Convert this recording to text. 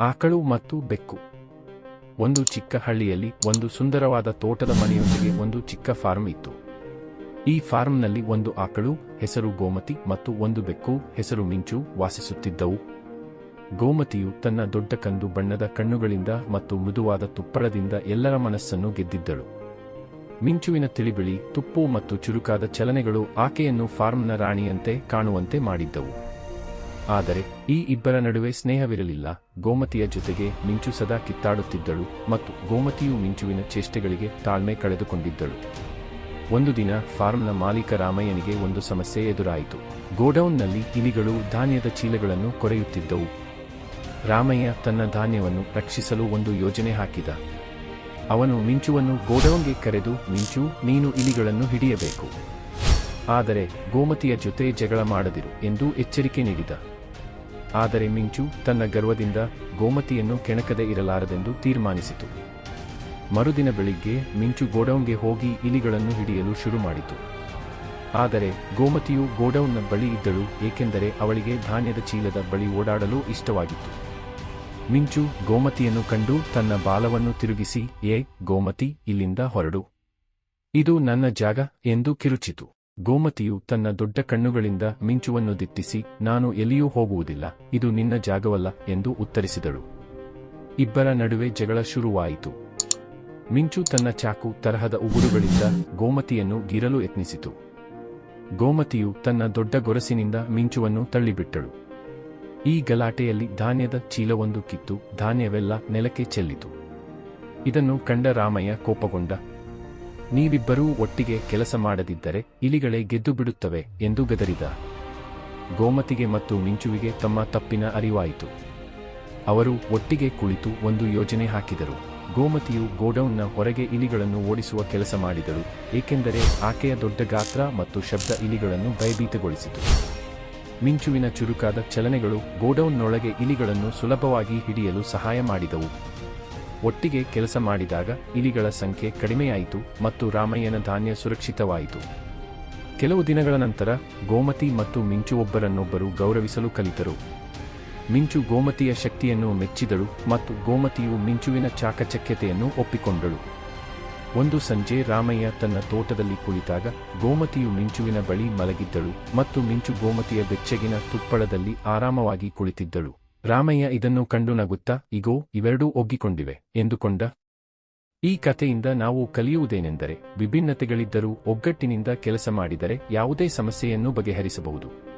ಆಕಳು ಮತ್ತು ಬೆಕ್ಕು. ಒಂದು ಚಿಕ್ಕ ಹಳ್ಳಿಯಲ್ಲಿ ಒಂದು ಸುಂದರವಾದ ತೋಟದ ಮನೆಯೊಂದಿಗೆ ಒಂದು ಚಿಕ್ಕ ಫಾರ್ಮ್ ಇತ್ತು. ಈ ಫಾರ್ಮ್ನಲ್ಲಿ ಒಂದು ಆಕಳು, ಹೆಸರು ಗೋಮತಿ ಮತ್ತು ಒಂದು ಬೆಕ್ಕು, ಹೆಸರು ಮಿಂಚು ವಾಸಿಸುತ್ತಿದ್ದವು. ಗೋಮತಿಯು ತನ್ನ ದೊಡ್ಡ ಕಂದು ಬಣ್ಣದ ಕಣ್ಣುಗಳಿಂದ ಮತ್ತು ಮೃದುವಾದ ತುಪ್ಪಳದಿಂದ ಎಲ್ಲರ ಮನಸ್ಸನ್ನು ಗೆದ್ದಿದ್ದಳು. ಮಿಂಚುವಿನ ತಿಳಿಬಿಳಿ, ತುಪ್ಪು ಮತ್ತು ಚುರುಕಾದ ಚಲನೆಗಳು ಆಕೆಯನ್ನು ಫಾರ್ಮ್ನ ರಾಣಿಯಂತೆ ಕಾಣುವಂತೆ ಮಾಡಿದ್ದವು. ಆದರೆ, ಈ ಇಬ್ಬರ ನಡುವೆ ಸ್ನೇಹವಿರಲಿಲ್ಲ. ಗೋಮತಿಯ ಜೊತೆಗೆ ಮಿಂಚು ಸದಾ ಕಿತ್ತಾಡುತ್ತಿದ್ದಳು ಮತ್ತು ಗೋಮತಿಯು ಮಿಂಚುವಿನ ಚೇಷ್ಟೆಗಳಿಗೆ ತಾಳ್ಮೆ ಕಳೆದುಕೊಂಡಿದ್ದಳು. ಒಂದು ದಿನ ಫಾರ್ಮ್ನ ಮಾಲೀಕ ರಾಮಯ್ಯನಿಗೆ ಒಂದು ಸಮಸ್ಯೆ ಎದುರಾಯಿತು. ಗೋಡೌನ್ನಲ್ಲಿ ಇಲಿಗಳು ಧಾನ್ಯದ ಚೀಲಗಳನ್ನು ಕೊರೆಯುತ್ತಿದ್ದವು. ರಾಮಯ್ಯ ತನ್ನ ಧಾನ್ಯವನ್ನು ರಕ್ಷಿಸಲು ಒಂದು ಯೋಜನೆ ಹಾಕಿದ. ಅವನು ಮಿಂಚುವನ್ನು ಗೋಡೌನ್ಗೆ ಕರೆದು, ಮಿಂಚು, ನೀನು ಇಲಿಗಳನ್ನು ಹಿಡಿಯಬೇಕು. ಆದರೆ ಗೋಮತಿಯ ಜೊತೆ ಜಗಳ ಮಾಡದಿರು ಎಂದು ಎಚ್ಚರಿಕೆ ನೀಡಿದ. ಆದರೆ ಮಿಂಚು ತನ್ನ ಗರ್ವದಿಂದ ಗೋಮತಿಯನ್ನು ಕೆಣಕದೆ ಇರಲಾರದೆಂದು ತೀರ್ಮಾನಿಸಿತು. ಮರುದಿನ ಬೆಳಿಗ್ಗೆ ಮಿಂಚು ಗೋಡೌನ್ಗೆ ಹೋಗಿ ಇಲಿಗಳನ್ನು ಹಿಡಿಯಲು ಶುರು ಮಾಡಿತು. ಆದರೆ ಗೋಮತಿಯು ಗೋಡೌನ್ನ ಬಳಿ ಇದ್ದಳು, ಏಕೆಂದರೆ ಅವಳಿಗೆ ಧಾನ್ಯದ ಚೀಲದ ಬಳಿ ಓಡಾಡಲು ಇಷ್ಟವಾಗಿತ್ತು. ಮಿಂಚು ಗೋಮತಿಯನ್ನು ಕಂಡು ತನ್ನ ಬಾಲವನ್ನು ತಿರುಗಿಸಿ, ಏ, ಗೋಮತಿ, ಇಲ್ಲಿಂದ ಹೊರಡು. ಇದು ನನ್ನ ಜಾಗ ಎಂದು ಕಿರುಚಿತು. ಗೋಮತಿಯು ತನ್ನ ದೊಡ್ಡ ಕಣ್ಣುಗಳಿಂದ ಮಿಂಚುವನ್ನು ದಿಟ್ಟಿಸಿ, ನಾನು ಎಲ್ಲಿಯೂ ಹೋಗುವುದಿಲ್ಲ, ಇದು ನಿನ್ನ ಜಾಗವಲ್ಲ ಎಂದು ಉತ್ತರಿಸಿದಳು. ಇಬ್ಬರ ನಡುವೆ ಜಗಳ ಶುರುವಾಯಿತು. ಮಿಂಚು ತನ್ನ ಚಾಕು ತರಹದ ಉಗುರುಗಳಿಂದ ಗೋಮತಿಯನ್ನು ಗೀರಲು ಯತ್ನಿಸಿತು. ಗೋಮತಿಯು ತನ್ನ ದೊಡ್ಡ ಗೊರಸಿನಿಂದ ಮಿಂಚುವನ್ನು ತಳ್ಳಿಬಿಟ್ಟಳು. ಈ ಗಲಾಟೆಯಲ್ಲಿ ಧಾನ್ಯದ ಚೀಲವೊಂದು ಕಿತ್ತು, ಧಾನ್ಯವೆಲ್ಲ ನೆಲಕ್ಕೆ ಚೆಲ್ಲಿತು. ಇದನ್ನು ಕಂಡ ರಾಮಯ್ಯ ಕೋಪಗೊಂಡ ನೀವಿಬ್ಬರೂ ಒಟ್ಟಿಗೆ ಕೆಲಸ ಮಾಡದಿದ್ದರೆ ಇಲಿಗಳೇ ಗೆದ್ದು ಬಿಡುತ್ತವೆ ಎಂದು ಗದರಿದ ಗೋಮತಿಗೆ ಮತ್ತು ಮಿಂಚುವಿಗೆ ತಮ್ಮ ತಪ್ಪಿನ ಅರಿವಾಯಿತು. ಅವರು ಒಟ್ಟಿಗೆ ಕುಳಿತು ಒಂದು ಯೋಜನೆ ಹಾಕಿದರು. ಗೋಮತಿಯು ಗೋಡೌನ್ನ ಹೊರಗೆ ಇಲಿಗಳನ್ನು ಓಡಿಸುವ ಕೆಲಸ ಮಾಡಿದಳು, ಏಕೆಂದರೆ ಆಕೆಯ ದೊಡ್ಡ ಗಾತ್ರ ಮತ್ತು ಶಬ್ದ ಇಲಿಗಳನ್ನು ಭಯಭೀತಗೊಳಿಸಿತು. ಮಿಂಚುವಿನ ಚುರುಕಾದ ಚಲನೆಗಳು ಗೋಡೌನ್ನೊಳಗೆ ಇಲಿಗಳನ್ನು ಸುಲಭವಾಗಿ ಹಿಡಿಯಲು ಸಹಾಯ ಮಾಡಿದವು. ಒಟ್ಟಿಗೆ ಕೆಲಸ ಮಾಡಿದಾಗ ಇಲಿಗಳ ಸಂಖ್ಯೆ ಕಡಿಮೆಯಾಯಿತು ಮತ್ತು ರಾಮಯ್ಯನ ಧಾನ್ಯ ಸುರಕ್ಷಿತವಾಯಿತು. ಕೆಲವು ದಿನಗಳ ನಂತರ ಗೋಮತಿ ಮತ್ತು ಮಿಂಚು ಒಬ್ಬರನ್ನೊಬ್ಬರು ಗೌರವಿಸಲು ಕಲಿತರು. ಮಿಂಚು ಗೋಮತಿಯ ಶಕ್ತಿಯನ್ನು ಮೆಚ್ಚಿದಳು ಮತ್ತು ಗೋಮತಿಯು ಮಿಂಚುವಿನ ಚಾಕಚಕ್ಯತೆಯನ್ನು ಒಪ್ಪಿಕೊಂಡಳು. ಒಂದು ಸಂಜೆ ರಾಮಯ್ಯ ತನ್ನ ತೋಟದಲ್ಲಿ ಕುಳಿತಾಗ ಗೋಮತಿಯು ಮಿಂಚುವಿನ ಬಳಿ ಮಲಗಿದ್ದಳು ಮತ್ತು ಮಿಂಚು ಗೋಮತಿಯ ಬೆಚ್ಚಗಿನ ತುಪ್ಪಳದಲ್ಲಿ ಆರಾಮವಾಗಿ ಕುಳಿತಿದ್ದಳು. ರಾಮಯ್ಯ ಇದನ್ನು ಕಂಡು ನಗುತ್ತಾ, ಇಗೋ, ಇವೆರಡೂ ಒಗ್ಗಿಕೊಂಡಿವೆ, ಎಂದುಕೊಂಡ. ಈ ಕಥೆಯಿಂದ ನಾವು ಕಲಿಯುವುದೇನೆಂದರೆ, ವಿಭಿನ್ನತೆಗಳಿದ್ದರೂ ಒಗ್ಗಟ್ಟಿನಿಂದ ಕೆಲಸ ಮಾಡಿದರೆ ಯಾವುದೇ ಸಮಸ್ಯೆಯನ್ನು ಬಗೆಹರಿಸಬಹುದು.